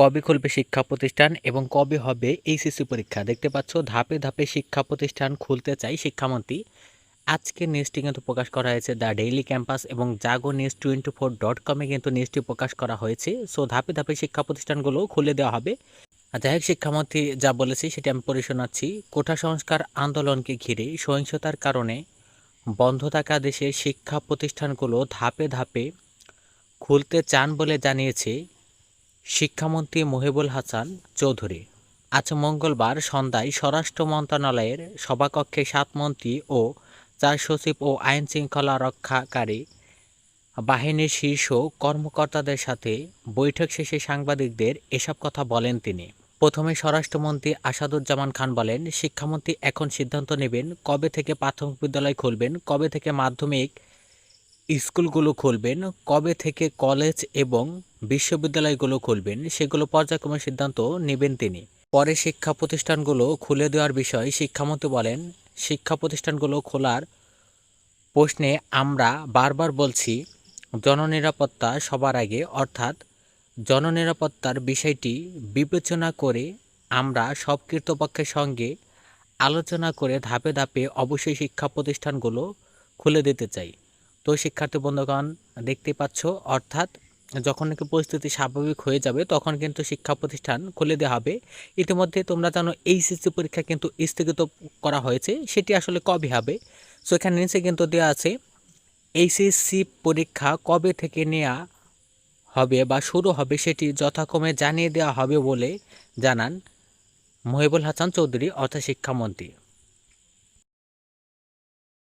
কবে খুলবে শিক্ষা প্রতিষ্ঠান এবং কবে হবে এইচএসসি পরীক্ষা? দেখতে পাচ্ছ, ধাপে ধাপে শিক্ষা প্রতিষ্ঠান খুলতে চাই শিক্ষামন্ত্রী। আজকে নিউজটি কিন্তু প্রকাশ করা হয়েছে দ্য ডেইলি ক্যাম্পাস এবং Jago News twenty four dot কমে কিন্তু নিউজটি প্রকাশ করা হয়েছে। সো ধাপে ধাপে শিক্ষা প্রতিষ্ঠানগুলো খুলে দেওয়া হবে। যাই হোক, শিক্ষামন্ত্রী যা বলেছে সেটি আমি পড়ে শোনাচ্ছি। কোঠা সংস্কার আন্দোলনকে ঘিরে সহিংসতার কারণে বন্ধ থাকা দেশের শিক্ষা প্রতিষ্ঠানগুলো ধাপে ধাপে খুলতে চান বলে জানিয়েছে শিক্ষামন্ত্রী মহিবুল হাসান চৌধুরী। আজ মঙ্গলবার সন্ধ্যায় স্বরাষ্ট্র মন্ত্রণালয়ের সভাকক্ষে সাত মন্ত্রী ও চার সচিব ও আইন শৃঙ্খলা রক্ষাকারী বাহিনীর শীর্ষ কর্মকর্তাদের সাথে বৈঠক শেষে সাংবাদিকদের এসব কথা বলেন তিনি। প্রথমে স্বরাষ্ট্রমন্ত্রী আসাদুজ্জামান খান বলেন, শিক্ষামন্ত্রী এখন সিদ্ধান্ত নেবেন কবে থেকে প্রাথমিক বিদ্যালয় খুলবেন, কবে থেকে মাধ্যমিক স্কুলগুলো খুলবেন, কবে থেকে কলেজ এবং বিশ্ববিদ্যালয়গুলো খুলবেন, সেগুলো পর্যায়ক্রমে সিদ্ধান্ত নেবেন তিনি। পরে শিক্ষা প্রতিষ্ঠানগুলো খুলে দেওয়ার বিষয়ে শিক্ষামন্ত্রী বলেন, শিক্ষা প্রতিষ্ঠানগুলো খোলার প্রশ্নে আমরা বারবার বলছি, জননিরাপত্তা সবার আগে, অর্থাৎ জননিরাপত্তার বিষয়টি বিবেচনা করে আমরা সব কর্তৃপক্ষের সঙ্গে আলোচনা করে ধাপে ধাপে অবশ্যই শিক্ষা প্রতিষ্ঠানগুলো খুলে দিতে চাই। তো শিক্ষার্থী বন্ধুগণ, দেখতে পাচ্ছ, অর্থাৎ যখন নাকি পরিস্থিতি স্বাভাবিক হয়ে যাবে, তখন কিন্তু শিক্ষা প্রতিষ্ঠান খুলে দেওয়া হবে। ইতিমধ্যে তোমরা জানো এইচএসসি পরীক্ষা কিন্তু স্থগিত করা হয়েছে, সেটি আসলে কবে হবে? সো এখানে নিচে কিন্তু দেওয়া আছে, এইচএসসি পরীক্ষা কবে থেকে নেওয়া হবে বা শুরু হবে সেটি যথাক্রমে জানিয়ে দেওয়া হবে বলে জানান মহিবুল হাসান চৌধুরী, অর্থাৎ শিক্ষামন্ত্রী।